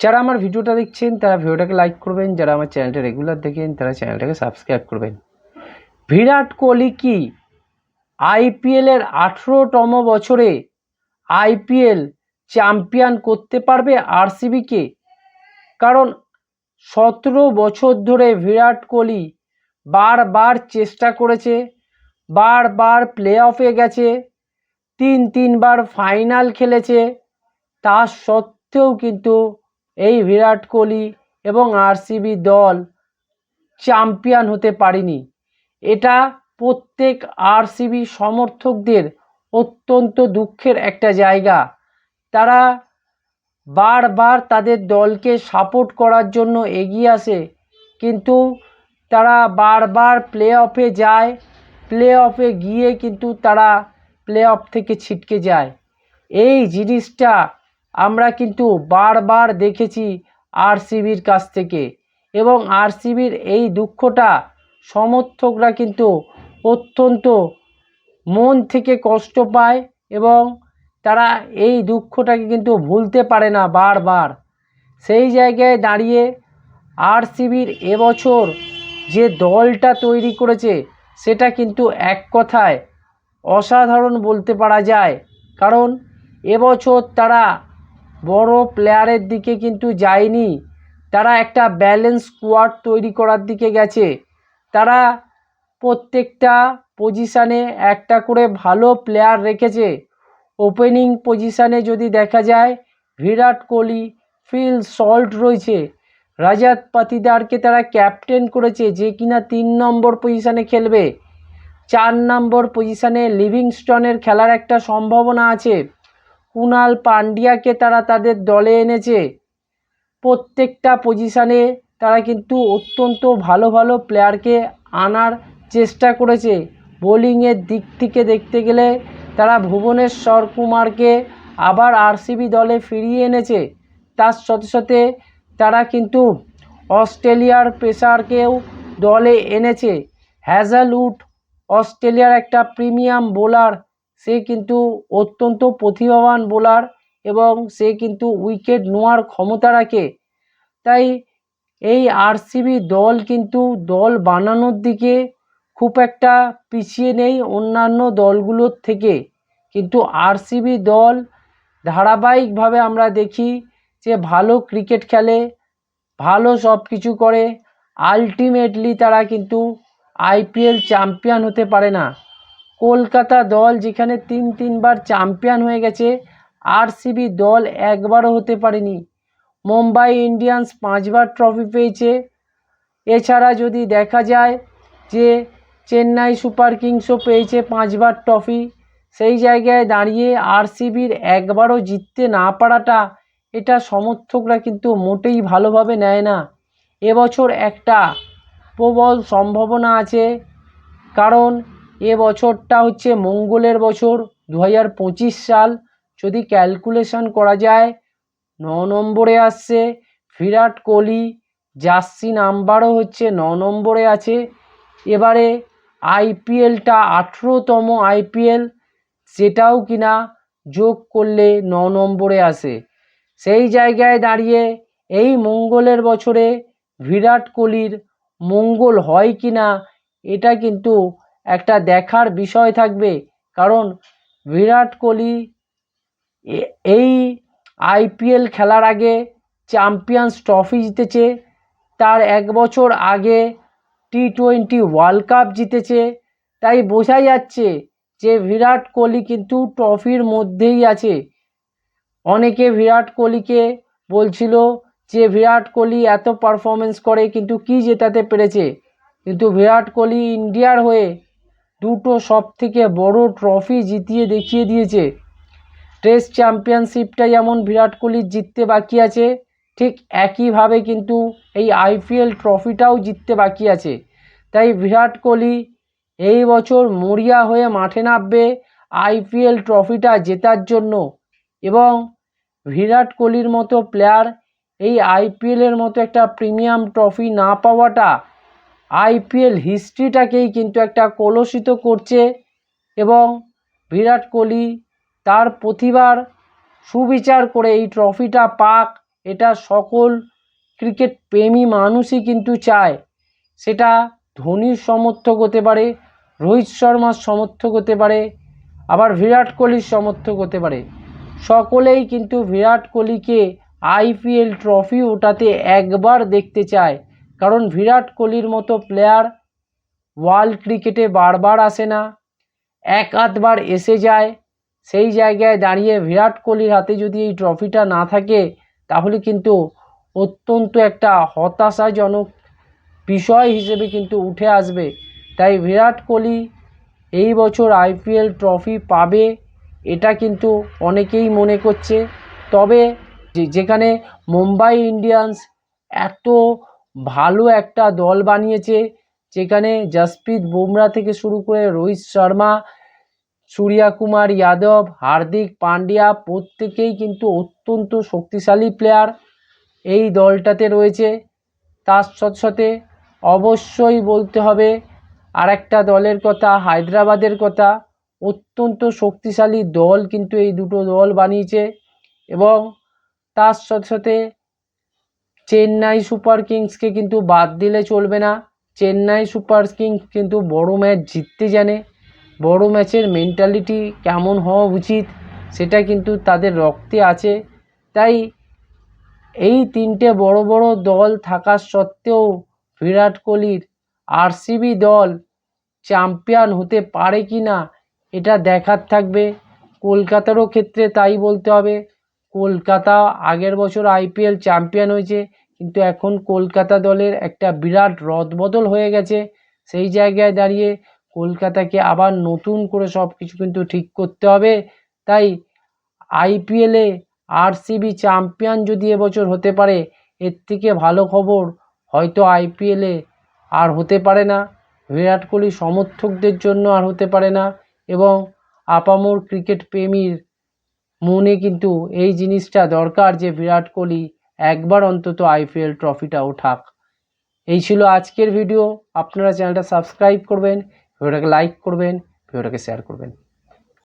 যারা আমার ভিডিওটা দেখছেন, তারা ভিডিওটাকে লাইক করবেন। যারা আমার চ্যানেলটা রেগুলার দেখেন, তারা চ্যানেলটাকে সাবস্ক্রাইব করবেন। বিরাট কোহলি কি আইপিএলের আঠেরোতম বছরে আইপিএল চ্যাম্পিয়ন করতে পারবে আরসিবিকে কারণ সতেরো বছর ধরে বিরাট কোহলি বারবার চেষ্টা করেছে, বারবার প্লে অফে গেছে তিন তিনবার ফাইনাল খেলেছে। তা সত্ত্বেও কিন্তু এই বিরাট কোহলি এবং আরসিবি দল চ্যাম্পিয়ন হতে পারেনি। এটা প্রত্যেক আরসিবি সমর্থকদের অত্যন্ত দুঃখের একটা জায়গা। তারা বারবার তাদের দলকে সাপোর্ট করার জন্য এগিয়ে আসে, কিন্তু তারা বারবার প্লে অফে যায় প্লে অফে গিয়ে কিন্তু তারা প্লে অফ থেকে ছিটকে যায়। এই জিনিসটা আমরা কিন্তু বারবার দেখেছি আরসিবির কাছ থেকে এবং আরসিবির এই দুঃখটা সমর্থকরা কিন্তু অত্যন্ত মন থেকে কষ্ট পায় এবং তারা এই দুঃখটাকে কিন্তু ভুলতে পারে না বারবার। সেই জায়গায় দাঁড়িয়ে আরসিবির এবছর যে দলটা তৈরি করেছে সেটা কিন্তু এক কথায় অসাধারণ বলতে পারা যায়। কারণ এবছর তারা বড় প্লেয়ারের দিকে কিন্তু যায়নি। তারা একটা ব্যালেন্স স্কোয়াড তৈরি করার দিকে গেছে। তারা প্রত্যেকটা পজিশানে একটা করে ভালো প্লেয়ার রেখেছে। ওপেনিং পজিশানে যদি দেখা যায়, বিরাট কোহলি, ফিল সল্ট রয়েছে। রাজাত পাতিদারকে তারা ক্যাপ্টেন করেছে যে কিনা তিন নম্বর পজিশানে খেলবে। চার নম্বর পজিশানে লিভিংস্টনের খেলার একটা সম্ভাবনা আছে। কুনাল পান্ডিয়াকে তারা তাদের দলে এনেছে। প্রত্যেকটা পজিশানে তারা কিন্তু অত্যন্ত ভালো ভালো প্লেয়ারকে আনার চেষ্টা করেছে। বোলিংয়ের দিক থেকে দেখতে গেলে তারা ভুবনেশ্বর কুমারকে আবার আরসিবি দলে ফিরিয়ে এনেছে। তার সাথে সাথে তারা কিন্তু অস্ট্রেলিয়ার পেসারকেও দলে এনেছে। হ্যাজালউড অস্ট্রেলিয়ার একটা প্রিমিয়াম বোলার সে কিন্তু অত্যন্ত প্রতিভাবান বোলার এবং সে কিন্তু উইকেট নেওয়ার ক্ষমতা রাখে। তাই এই আরসিবি দল কিন্তু দল বানানোর দিকে খুব একটা পিছিয়ে নেই অন্যান্য দলগুলোর থেকে। কিন্তু আরসিবি দল ধারাবাহিকভাবে আমরা দেখি যে ভালো ক্রিকেট খেলে, ভালো সব কিছু করে, আলটিমেটলি তারা কিন্তু আইপিএল চ্যাম্পিয়ন হতে পারে না। কলকাতা দল যেখানে তিন তিনবার চ্যাম্পিয়ন হয়ে গেছে, আরসিবি দল একবারও হতে পারেনি। মুম্বাই ইন্ডিয়ান্স পাঁচবার ট্রফি পেয়েছে। এছাড়া যদি দেখা যায় যে চেন্নাই সুপার কিংসও পেয়েছে পাঁচবার ট্রফি, সেই জায়গায় দাঁড়িয়ে আরসিবির একবারও জিততে না পারাটা এটা সমর্থকরা কিন্তু মোটেই ভালোভাবে নেয় না। এবছর একটা প্রবল সম্ভাবনা আছে, কারণ এ বছরটা হচ্ছে মঙ্গলের বছর দু হাজার পঁচিশ সাল। যদি ক্যালকুলেশন করা যায়, ন নম্বরে আসছে বিরাট কোহলি, জার্সি নাম্বারও হচ্ছে ন নম্বরে আছে। এবারে আইপিএলটা আঠেরোতম আইপিএল, সেটাও কিনা যোগ করলে ন নম্বরে আসে। সেই জায়গায় দাঁড়িয়ে এই মঙ্গলের বছরে বিরাট কোহলির মঙ্গল হয় কি না এটা কিন্তু একটা দেখার বিষয় থাকবে। কারণ বিরাট কোহলি এই আইপিএল খেলার আগে চ্যাম্পিয়ন্স ট্রফি জিতেছে। তার এক বছর আগে টি টোয়েন্টি ওয়ার্ল্ড কাপ জিতেছে। তাই বোঝা যাচ্ছে যে বিরাট কোহলি কিন্তু ট্রফির মধ্যেই আছে। অনেকে বিরাট কোহলিকে বলছিল যে বিরাট কোহলি এত পারফরমেন্স করে কিন্তু কি জেতাতে পেরেছে? কিন্তু বিরাট কোহলি ইন্ডিয়ার হয়ে দুটো সব থেকে বড় ট্রফি জিতিয়ে দেখিয়ে দিয়েছে। টেস্ট চ্যাম্পিয়নশিপটা যেমন বিরাট কোহলির জিততে বাকি আছে। ঠিক একইভাবে কিন্তু এই আইপিএল ট্রফিটাও জিততে বাকি আছে। তাই বিরাট কোহলি এই বছর মরিয়া হয়ে মাঠে নামবে আইপিএল ট্রফিটা জেতার জন্য। এবং বিরাট কোহলির মতো প্লেয়ার এই আইপিএলের মতো একটা প্রিমিয়াম ট্রফি না পাওয়াটা আইপিএল হিস্ট্রিটাকেই কিন্তু একটা কলুষিত করছে এবং বিরাট কোহলি তার প্রতিভার সুবিচার করে এই ট্রফিটা পাক, এটা সকল ক্রিকেট প্রেমী মানুষই কিন্তু চায়। সেটা ধোনির সমর্থক হতে পারে, রোহিত শর্মার সমর্থক হতে পারে, আবার বিরাট কোহলির সমর্থক হতে পারে। সকলেই কিন্তু বিরাট কোহলিকে আইপিএল ট্রফি ওঠাতে একবার দেখতে চায়। কারণ বিরাট কোহলির মতো প্লেয়ার ওয়ার্ল্ড ক্রিকেটে বারবার আসে না, এক আধবার এসে যায়, সেই জায়গায় দাঁড়িয়ে বিরাট কোহলির হাতে যদি এই ট্রফিটা না থাকে, তাহলে কিন্তু অত্যন্ত একটা হতাশাজনক বিষয় হিসেবে কিন্তু উঠে আসবে। তাই বিরাট কোহলি এই বছর আইপিএল ট্রফি পাবে, এটা কিন্তু অনেকেই মনে করছে। তবে যেখানে মুম্বাই ইন্ডিয়ান্স এত ভালো একটা দল বানিয়েছে, যেখানে জসপ্রীত বুমরা থেকে শুরু করে রোহিত শর্মা, সূর্যা কুমার যাদব, হার্দিক পান্ডিয়া প্রত্যেকেই কিন্তু অত্যন্ত শক্তিশালী প্লেয়ার এই দলটাতে রয়েছে। তার সাথে সাথে অবশ্যই বলতে হবে আর একটা দলের কথা, হায়দ্রাবাদের কথা। অত্যন্ত শক্তিশালী দল কিন্তু এই দুটো দল বানিয়েছে এবং তার সাথে সাথে চেন্নাই সুপার কিংসকে কিন্তু বাদ দিলে চলবে না। চেন্নাই সুপার কিংস কিন্তু বড় ম্যাচ জিততে জানে। বড় ম্যাচের মেন্টালিটি কেমন হওয়া উচিত সেটা কিন্তু তাদের রক্তে আছে। তাই এই তিনটে বড় বড় দল থাকা সত্ত্বেও বিরাট কোহলির আরসিবি দল চ্যাম্পিয়ন হতে পারে কি না এটা দেখার থাকবে। কলকাতারও ক্ষেত্রে তাই বলতে হবে। কলকাতা আগের বছর আইপিএল চ্যাম্পিয়ন হয়েছে, কিন্তু এখন কলকাতা দলের একটা বিরাট রদবদল হয়ে গেছে। সেই জায়গায় দাঁড়িয়ে কলকাতাকে আবার নতুন করে সব কিছু কিন্তু ঠিক করতে হবে। তাই আইপিএলে আরসিবি চ্যাম্পিয়ন যদি এবছর হতে পারে, এর থেকে ভালো খবর হয়তো আইপিএলে আর হতে পারে না। বিরাট কোহলি সমর্থকদের জন্য আর হতে পারে না এবং আপামোর ক্রিকেট প্রেমীর মনে কিন্তু এই জিনিসটা দরকার যে বিরাট কোহলি একবার অন্তত আইপিএল ট্রফিটা ওঠাক এই ছিল আজকের ভিডিও। আপনারা চ্যানেলটা সাবস্ক্রাইব করবেন, ভিডিওটাকে লাইক করবেন, ভিডিওটাকে শেয়ার করবেন।